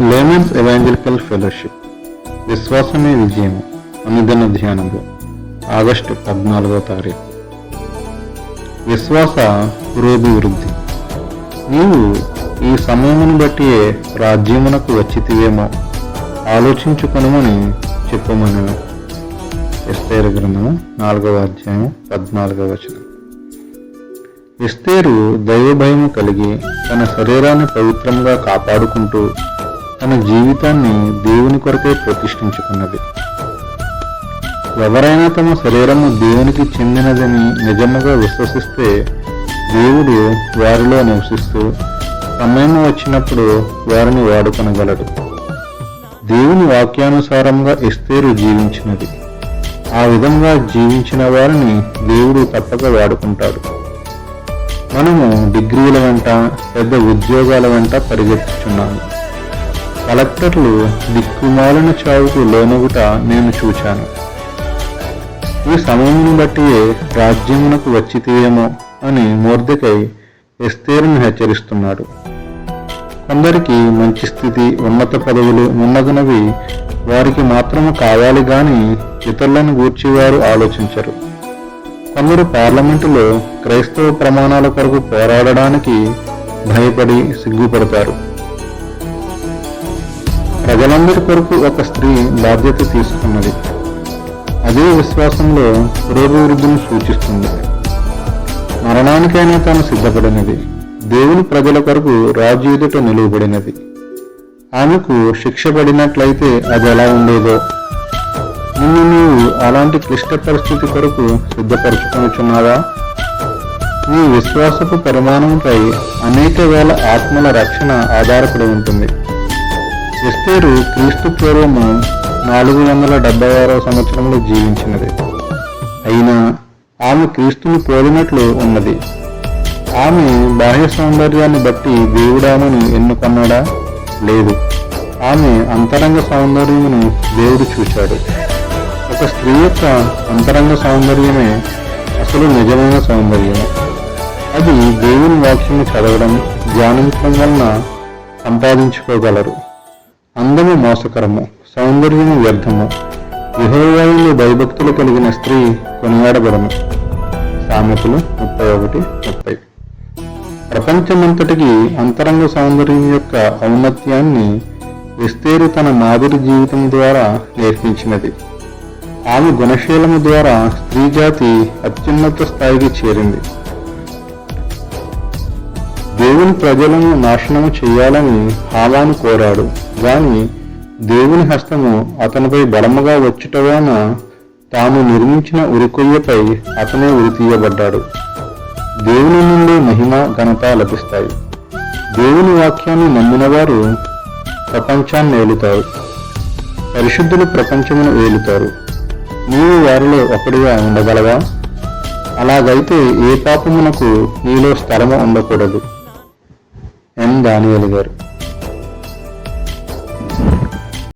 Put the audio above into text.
Layman's evangelical fellowship విశ్వాసమే విజయం అనుదిన ధ్యానము ఆగస్టు పద్నాలుగో తారీఖు. విశ్వాస పురోభివృద్ధి నీవు ఈ సమయమును బట్టి రాజ్యమునకు వచ్చితివేమో. ఆలోచించుకొనమని చెప్పమని. ఎస్తేరు గ్రంథము నాలుగవ అధ్యాయం పద్నాలుగవ వచనం. ఎస్తేరు దైవభయము కలిగి తన శరీరాన్ని పవిత్రంగా కాపాడుకుంటూ తన జీవితాన్ని దేవుని కొరకే ప్రతిష్ఠించుకున్నది. ఎవరైనా తమ శరీరము దేవునికి చెందినదని నిజముగా విశ్వసిస్తే దేవుడు వారిలో నివసిస్తూ సమయం వచ్చినప్పుడు వారిని వాడుకొనగలడు. దేవుని వాక్యానుసారంగా ఎస్తేరు జీవించినది. ఆ విధంగా జీవించిన వారిని దేవుడు తప్పక వాడుకుంటాడు. మనము డిగ్రీల వెంట పెద్ద ఉద్యోగాల వెంట పరిగెత్తుచున్నాము. కలెక్టర్లు దిక్కుమాలిన చావుకు లోనగుట నేను చూచాను. ఈ సమయమును బట్టి రాజ్యమునకు వచ్చితేయేమో అని మోర్దెకై ఎస్తేరును హెచ్చరిస్తున్నాడు. కొందరికి మంచి స్థితి ఉన్నత పదవులు ఉన్నదనవి వారికి మాత్రము కావాలి గాని ఇతరులను గూర్చి వారు ఆలోచించరు. కొందరు పార్లమెంటులో క్రైస్తవ ప్రమాణాల కొరకు పోరాడడానికి భయపడి సిగ్గుపడతారు. ప్రజలందరి కొరకు ఒక స్త్రీ బాధ్యత తీసుకున్నది. అదే విశ్వాసంలో పురోభివృద్ధిని సూచిస్తుంది. మరణానికైనా తాను సిద్ధపడినది. దేవుని ప్రజల కొరకు రాజు ఎదుట నిలువబడినది. ఆమెకు శిక్ష పడినట్లయితే అది ఎలా ఉండేదో? నిన్ను నీవు అలాంటి క్లిష్ట పరిస్థితి కొరకు సిద్ధపరచుకొనుచున్నావా? నీ విశ్వాసపు పరిమాణంపై అనేక వేల ఆత్మల రక్షణ ఆధారపడి ఉంటుంది. ఎస్తేరు క్రీస్తు పూర్వము నాలుగు వందల డెబ్బై ఆరవ సంవత్సరంలో జీవించినది. అయినా ఆమె క్రీస్తుని పోలినట్లు ఉన్నది. ఆమె బాహ్య సౌందర్యాన్ని బట్టి దేవుడామను ఎన్నుకన్నాడా? లేదు. ఆమె అంతరంగ సౌందర్యమును దేవుడు చూశాడు. ఒక స్త్రీ యొక్క అంతరంగ సౌందర్యమే అసలు నిజమైన సౌందర్యమే. అది దేవుని వాక్యము చదవడం ధ్యానించడం వలన సంపాదించుకోగలరు. అందము మోసకరము సౌందర్యము వ్యర్థము. విహోవాయులు భయభక్తులు కలిగిన స్త్రీ కొనియాడబడము సామెతలు ముప్పై ఒకటి ముప్పై. ప్రపంచమంతటికి అంతరంగ సౌందర్యం యొక్క ఔన్నత్యాన్ని విస్తేరు తన మాదిరి జీవితం ద్వారా నేర్పించినది. ఆమె గుణశీలము ద్వారా స్త్రీ జాతి అత్యున్నత స్థాయికి చేరింది. దేవుని ప్రజలను నాశనము చేయాలని హామాను కోరాడు. గాని దేవుని హస్తము అతనిపై బలముగా వచ్చుట వలన తాను నిర్మించిన ఉరికొయ్యపై అతనే ఉరితీయబడ్డాడు దేవుని నుండి మహిమ ఘనత లభిస్తాయి. దేవుని వాక్యాన్ని నమ్మిన వారు ప్రపంచాన్ని ఏలుతారు. పరిశుద్ధులు ప్రపంచమును ఏలుతారు. నీవు వారిలో ఒకడిగా ఉండగలవా? అలాగైతే ఏ పాపమునకు నీలో స్థలము ఉండకూడదు. എൻ ഡാനിയലുകാർ